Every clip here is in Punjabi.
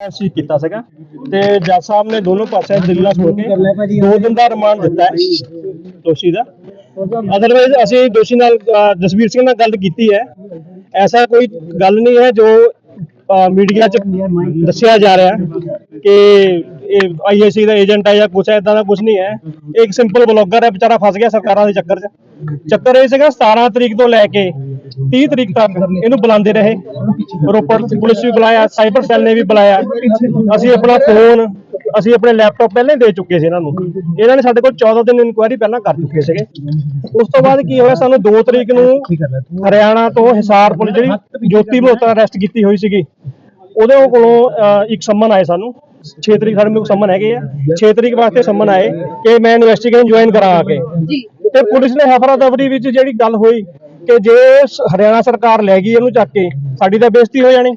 ਸੀ ਕੀਤਾ ਸੀਗਾ ਤੇ ਜੱਜ ਸਾਹਿਬ ਨੇ ਦੋਨੋਂ ਪਾਸੇ ਦਿਲਾਂ ਸੁਣ ਕੇ ਦੋ ਦਿਨ ਦਾ ਰਿਮਾਂਡ ਦਿੱਤਾ ਹੈ ਦੋਸ਼ੀ ਦਾ। ਅਦਰਵਾਈਜ਼ ਅਸੀਂ ਦੋਸ਼ੀ ਨਾਲ ਜਸਵੀਰ ਸਿੰਘ ਨਾਲ ਗੱਲ ਕੀਤੀ ਹੈ। ਐਸਾ ਕੋਈ ਗੱਲ ਨਹੀਂ ਹੈ ਜੋ ਮੀਡੀਆ 'ਚ ਦੱਸਿਆ ਜਾ ਰਿਹਾ ਕਿ ਆਈਏਸੀ ਦਾ ਏਜੰਟ ਹੈ ਜਾਂ ਕੁਛ ਐਦਾਂ ਦਾ ਕੁਝ ਨਹੀਂ ਹੈ। ਇੱਕ ਸਿੰਪਲ ਬਲੌਗਰ ਹੈ, ਵਿਚਾਰਾ ਫਸ ਗਿਆ ਸਰਕਾਰਾਂ ਦੇ ਚੱਕਰ 'ਚ। ਚੱਕਰ ਇਹ ਸੀਗਾ 17 ਤਰੀਕ ਤੋਂ ਲੈ ਕੇ 30 ਤਰੀਕ ਤੱਕ ਇਹਨੂੰ ਬੁਲਾਉਂਦੇ ਰਹੇ। ਰੋਪੜ ਪੁਲਿਸ ਵੀ ਬੁਲਾਇਆ, ਸਾਈਬਰ ਸੈੱਲ ਨੇ ਵੀ ਬੁਲਾਇਆ। ਅਸੀਂ ਆਪਣਾ ਫੋਨ ਅਸੀਂ ਆਪਣੇ ਲੈਪਟਾਪ ਪਹਿਲਾਂ ਹੀ ਦੇ ਚੁੱਕੇ ਸੀ ਇਹਨਾਂ ਨੂੰ। ਇਹਨਾਂ ਨੇ ਸਾਡੇ ਕੋਲ 14 ਦਿਨ ਇਨਕੁਆਇਰੀ ਪਹਿਲਾਂ ਕਰ ਚੁੱਕੇ ਸੀਗੇ। ਉਸ ਤੋਂ ਬਾਅਦ ਕੀ ਹੋਇਆ, ਸਾਨੂੰ 2 ਤਰੀਕ ਨੂੰ ਹਰਿਆਣਾ ਤੋਂ ਹਿਸਾਰ ਪੁਲਿਸ ਜਿਹੜੀ ਜੋਤੀ ਮੋਹਤਾ ਅਰੈਸਟ ਕੀਤੀ ਹੋਈ ਸੀਗੀ, ਉਹਦੇ ਕੋਲੋਂ ਇੱਕ ਸੰਮਨ ਆਏ ਸਾਨੂੰ। 6 ਤਰੀਕ ਸਾਡੇ ਕੋਲ ਸੰਮਨ ਹੈਗੇ ਆ। 6 ਤਰੀਕ ਵਾਸਤੇ ਸੰਮਨ ਆਏ ਕਿ ਮੈਂ ਇਨਵੈਸਟੀਗੇਸ਼ਨ ਜੁਆਇਨ ਕਰਾਂ ਆ ਕੇ। ਜੀ। ਤੇ ਪੁਲਿਸ ਨੇ ਹਫਰਾ ਦਫਰੀ ਵਿੱਚ ਜਿਹੜੀ ਗੱਲ ਹੋਈ ਕਿ ਜੇ ਹਰਿਆਣਾ ਸਰਕਾਰ ਲੈ ਗਈ ਇਹਨੂੰ ਚੱਕ ਕੇ ਸਾਡੀ ਤਾਂ ਬੇਇੱਜ਼ਤੀ ਹੋ ਜਾਣੀ।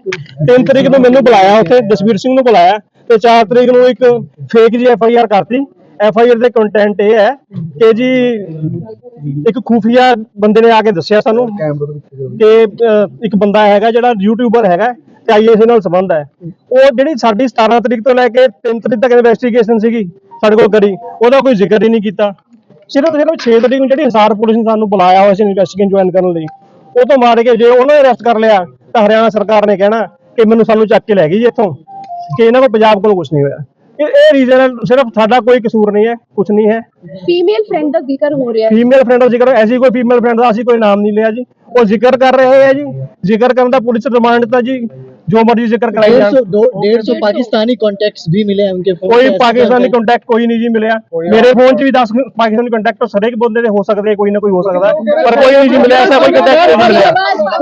3 ਤਰੀਕ ਨੂੰ ਮੈਨੂੰ ਬੁਲਾਇਆ ਉੱਥੇ ਜਸਵੀਰ ਸਿੰਘ ਨੂੰ ਬੁਲਾਇਆ ਤੇ 4 ਤਰੀਕ ਨੂੰ ਇੱਕ ਫੇਕ ਜੀ ਐਫ ਆਈ ਆਰ ਕਰਤੀ। ਐਫ ਆਈ ਆਰ ਦੇ ਕੰਟੈਂਟ ਇਹ ਹੈ ਕਿ ਜੀ ਇੱਕ ਖੂਫੀਆ ਬੰਦੇ ਨੇ ਆ ਕੇ ਦੱਸਿਆ ਸਾਨੂੰ ਕਿ ਇੱਕ ਬੰਦਾ ਹੈਗਾ ਜਿਹੜਾ ਯੂਟਿਊਬਰ ਹੈਗਾ। ਆਈਏਸੀ ਨਾਲ ਸੰਬੰਧ ਹੈ। ਉਹ ਜਿਹੜੀ ਸਾਡੀ 17 ਤਰੀਕ ਤੋਂ ਲੈ ਕੇ 3 ਤਰੀਕ ਤੱਕ ਇਨਵੈਸਟੀਗੇਸ਼ਨ ਸੀਗੀ ਸਾਡੇ ਕੋਲ ਕਰੀ ਉਹਦਾ ਕੋਈ ਜ਼ਿਕਰ ਹੀ ਨਹੀਂ ਕੀਤਾ। ਸਿਰਫ ਸਿਰਫ 6 ਤਰੀਕ ਨੂੰ ਜਿਹੜੀ ਹਿਸਾਰ ਪੁਲਿਸ ਨੇ ਸਾਨੂੰ ਬੁਲਾਇਆ ਹੋਇਆ ਸੀ ਇਨਵੈਸਟੀਗੇਸ਼ਨ ਜੁਆਇਨ ਕਰਨ ਲਈ ਉਹ ਤੋਂ ਮਾਰ ਕੇ ਜੇ ਉਹਨਾਂ ਨੇ ਅਰੈਸਟ ਕਰ ਲਿਆ ਤਾਂ ਹਰਿਆਣਾ ਸਰਕਾਰ ਨੇ ਕਹਿਣਾ ਕਿ ਮੈਨੂੰ ਸਾਨੂੰ ਚੱਕ ਕੇ ਲੈ ਗਈ ਇੱਥੋਂ ਕਿ ਇਹਨਾਂ ਕੋਲ ਪੰਜਾਬ ਕੋਲ ਕੁਝ ਨਹੀਂ ਹੋਇਆ। ਇਹ ਰੀਜ਼ਨ ਸਿਰਫ ਸਾਡਾ ਕੋਈ ਕਸੂਰ ਨਹੀਂ ਹੈ ਕੁਝ ਨਹੀਂ ਹੈ। ਫੀਮੇਲ ਫਰੈਂਡ ਦਾ ਜ਼ਿਕਰ ਹੋ ਰਿਹਾ ਹੈ। ਫੀਮੇਲ ਫਰੈਂਡ ਦਾ ਜ਼ਿਕਰ ਐਸੀ ਕੋਈ ਫੀਮੇਲ ਫਰੈਂਡ ਦਾ ਅਸੀਂ ਕੋਈ ਨਾਮ ਨਹੀਂ ਲਿਆ ਜੀ। ਉਹ ਜ਼ਿਕਰ ਕਰ ਰਹੇ ਹੈ ਜੀ ਜ਼ਿਕਰ ਕਰਨ ਦਾ ਪੁਲਿਸ ਰਿਮਾਂਡ ਤਾਂ ਜੀ ਜੋ ਮਰਜ਼ੀ ਜ਼ਿਕਰ ਕਰਾਈ डेढ़ ਜਾਣ सौ दो डेढ़ सौ पाकिस्तानी कॉन्टेक्ट्स भी मिले हैं उनके फोन ਕੋਈ पे, ऐसा ਪਾਕਿਸਤਾਨੀ क्या ਕੰਟੈਕਟ ਕੋਈ ਨਹੀਂ ਜੀ ਮਿਲਿਆ ਮੇਰੇ ਫੋਨ 'ਚ ਵੀ 10 ਪਾਕਿਸਤਾਨੀ ਕੰਟੈਕਟ ਹਰੇਕ ਬੰਦੇ ਦੇ ਹੋ ਸਕਦੇ ਕੋਈ ਨਾ ਕੋਈ ਹੋ ਸਕਦਾ ਹੈ। ਪਰ ਕੋਈ ਨਹੀਂ ਜੀ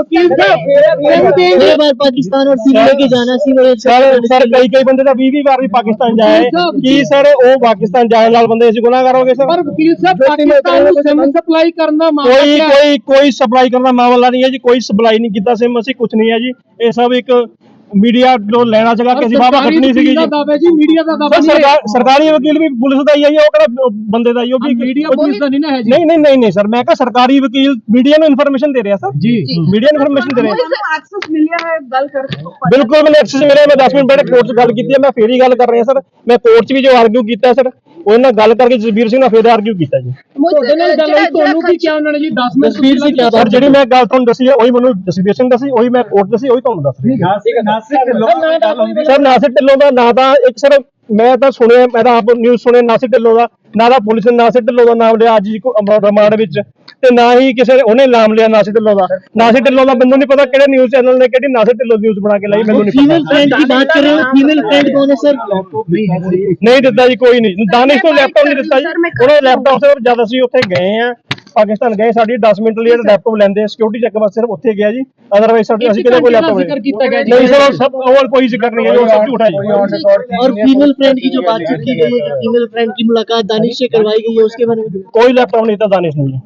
ਮਿਲਿਆ ਐਸਾ ਕੋਈ ਕੰਟੈਕਟ ਨਹੀਂ ਮਿਲਿਆ है? छह बार पाकिस्तान और सीरिया की जाना सी बड़े ਸਰ ਸਰ ਕਈ ਕਈ ਬੰਦੇ ਤਾਂ 20 20 ਵਾਰ ਵੀ ਪਾਕਿਸਤਾਨ ਜਾਏ ਕੀ ਸਰ ਉਹ ਪਾਕਿਸਤਾਨ ਜਾਣ ਨਾਲ ਬੰਦੇ ਅਸੀਂ ਗੁਨਾਹਗਾਰ ਹੋਗੇ ਸਰ ਪਰ ਵਕੀਲ ਸਾਹਿਬ ਪਾਕਿਸਤਾਨ ਨੂੰ ਸਿਮ ਸਪਲਾਈ ਕਰਨ ਦਾ ਮਾਮਲਾ ਕੋਈ ਕਿਆ ਹੈ? ਕੋਈ ਕੋਈ ਸਪਲਾਈ ਕਰਨ ਦਾ ਮਾਮਲਾ ਨਹੀਂ ਹੈ ਜੀ ਕੋਈ ਸਪਲਾਈ ਨਹੀਂ ਕੀਤਾ ਸਿਮ ਅਸੀਂ ਕੁਝ ਨਹੀਂ ਹੈ ਜੀ ਇਹ ਸਭ ਇੱਕ ਮੀਡੀਆ ਤੋਂ ਲੈਣਾ ਸੀਗਾ ਕਿ ਅਸੀਂ ਬਾਬਾ ਸਰਕਾਰੀ ਖੱਟਣੀ ਸੀਗੀ ਜੀ। ਦਾਅਵਾ ਜੀ ਮੀਡੀਆ ਦਾ ਦਾਅਵਾ ਸਰ ਨਹੀਂ ਹੈ। ਸਰਕਾਰ ਸਰਕਾਰੀ ਵਕੀਲ ਵੀ ਪੁਲਿਸ ਦਾ ਹੀ ਹੈ ਜੀ, ਉਹ ਕਿਹੜਾ ਬੰਦੇ ਦਾ ਹੀ ਉਹ ਵੀ ਮੀਡੀਆ ਪੁਲਿਸ ਦਾ ਨਹੀਂ ਨਾ ਹੈ ਜੀ। ਨਹੀਂ ਨਹੀਂ ਨਹੀਂ ਨਹੀਂ ਸਰ ਮੈਂ ਕਿਹਾ ਸਰਕਾਰੀ ਵਕੀਲ ਮੀਡੀਆ ਨੂੰ ਇਨਫੋਰਮੇਸ਼ਨ ਦੇ ਰਿਹਾ ਸਰ। ਜੀ। ਮੀਡੀਆ ਨੂੰ ਇਨਫੋਰਮੇਸ਼ਨ ਦੇ ਰਿਹਾ। ਪੁਲਿਸ ਨੂੰ ਐਕਸੈਸ ਮਿਲਿਆ ਹੈ ਗੱਲ ਕਰ ਬਿਲਕੁਲ ਮੈਨੂੰ ਐਕਸੈਸ ਮਿਲਿਆ ਮੈਂ 10 ਮਿੰਟ ਪਹਿਲੇ ਕੋਰਟ 'ਚ ਗੱਲ ਕੀਤੀ ਹੈ ਮੈਂ ਫੇਰ ਹੀ ਗੱਲ ਕਰ ਰਿਹਾ ਸਰ। ਮੈਂ ਕੋਰਟ 'ਚ ਵੀ ਜੋ ਆਰਗੂ ਕੀਤਾ ਸਰ। ਉਹ ਨਾਲ ਗੱਲ ਕਰਕੇ ਜਸਵੀਰ ਸਿੰਘ ਨਾਲ ਫੇਰ ਆਰਗਿਊ ਕੀਤਾ ਜੀ। ਤੁਹਾਡੇ ਨਾਲ ਗੱਲ ਹੋਈ ਤੁਹਾਨੂੰ ਕੀ ਕਿਹਾ ਉਹਨਾਂ ਨੇ ਜੀ? 10 ਮਿੰਟ ਜਸਵੀਰ ਸਿੰਘ ਕਿਹਾ ਸਰ ਜਿਹੜੀ ਮੈਂ ਗੱਲ ਤੁਹਾਨੂੰ ਦੱਸੀ ਹੈ ਉਹੀ ਮੈਨੂੰ ਜਸਵੀਰ ਸਿੰਘ ਦੱਸੀ ਉਹੀ ਮੈਂ ਕੋਰਟ ਦੱਸੀ ਉਹੀ ਤੁਹਾਨੂੰ ਦੱਸ ਰਹੀ ਸਰ ਨਾਸਿਰ ਢਿੱਲੋਂ ਦਾ ਨਾਂ ਤਾਂ ਇੱਕ ਸਰ ਮੈਂ ਤਾਂ ਸੁਣਿਆ ਮੈਂ ਤਾਂ ਆਪ ਨਿਊਜ਼ ਸੁਣਿਆ ਨਾਸਿਰ ਢਿੱਲੋਂ ਦਾ। ਨਾ ਤਾਂ ਪੁਲਿਸ ਨੇ ਨਾਸਿਰ ਢਿੱਲੋਂ ਦਾ ਨਾਮ ਲਿਆ ਅੱਜ ਜੀ ਕੋ ਵਿੱਚ। ਤੇ ਨਾ ਹੀ ਕਿਸੇ ਨੇ ਉਹਨੇ ਨਾਮ ਲਿਆ ਨਾਸਿਰ ਢਿੱਲੋਂ ਦਾ। ਨਾਸਿਰ ਢਿੱਲੋਂ ਦਾ ਮੈਨੂੰ ਨਹੀਂ ਪਤਾ ਕਿਹੜੇ ਨਿਊਜ਼ ਚੈਨਲ ਨੇ ਕਿਹੜੀ ਨਾਸਿਰ ਢਿੱਲੋਂ ਨਿਊਜ਼ ਬਣਾ ਕੇ ਲਾਈ ਮੈਨੂੰ ਨਹੀਂ ਫੀਮੇਲ ਫਰੈਂਡ ਦੀ ਬਾਤ ਕਰ ਰਹੇ ਹੋ? ਫੀਮੇਲ ਫਰੈਂਡ ਕੌਣ ਹੈ ਸਰ ਨਹੀਂ ਦਿੱਤਾ ਜੀ ਕੋਈ ਨਹੀਂ ਦਾਨਿਸ਼ ਤੋਂ ਲੈਪਟਾਪ ਨਹੀਂ ਦਿੱਤਾ ਜੀ। ਉਹਨੇ ਲੈਪਟਾਪ ਸਿਰਫ ਜਦ ਅਸੀਂ ਉੱਥੇ ਗਏ ਆ ਪਾਕਿਸਤਾਨ ਗਏ ਸਾਡੀ 10 ਮਿੰਟ ਲਈ ਲੈਪਟਾਪ ਲੈਂਦੇ ਸਿਕਿਉਰਿਟੀ ਚੈੱਕ ਵਾਸਤੇ ਸਿਰਫ ਉੱਥੇ ਗਿਆ ਜੀ ਅਦਰਵਾਈਜ਼ ਸਾਡੀ ਅਸੀਂ ਕਿਤੇ ਕੋਈ ਲੈਪਟਾਪ ਜ਼ਿਕਰ ਕੀਤਾ ਗਿਆ ਜੀ ਨਹੀਂ ਸਰ ਉਹ ਸਭ ਉਹ ਕੋਈ ਜ਼ਿਕਰ ਨਹੀਂ ਹੈ ਜੀ, ਉਹ ਸਭ ਝੂਠਾ ਜੀ और फीमेल फ्रेंड की जो बातचीत की गई है कि फीमेल फ्रेंड की मुलाकात दानिश से करवाई गई है उसके बारे में ਕੋਈ ਲੈਪਟਾਪ ਨਹੀਂ ਦਿੱਤਾ ਦਾਨਿਸ਼ ਨੂੰ ਜੀ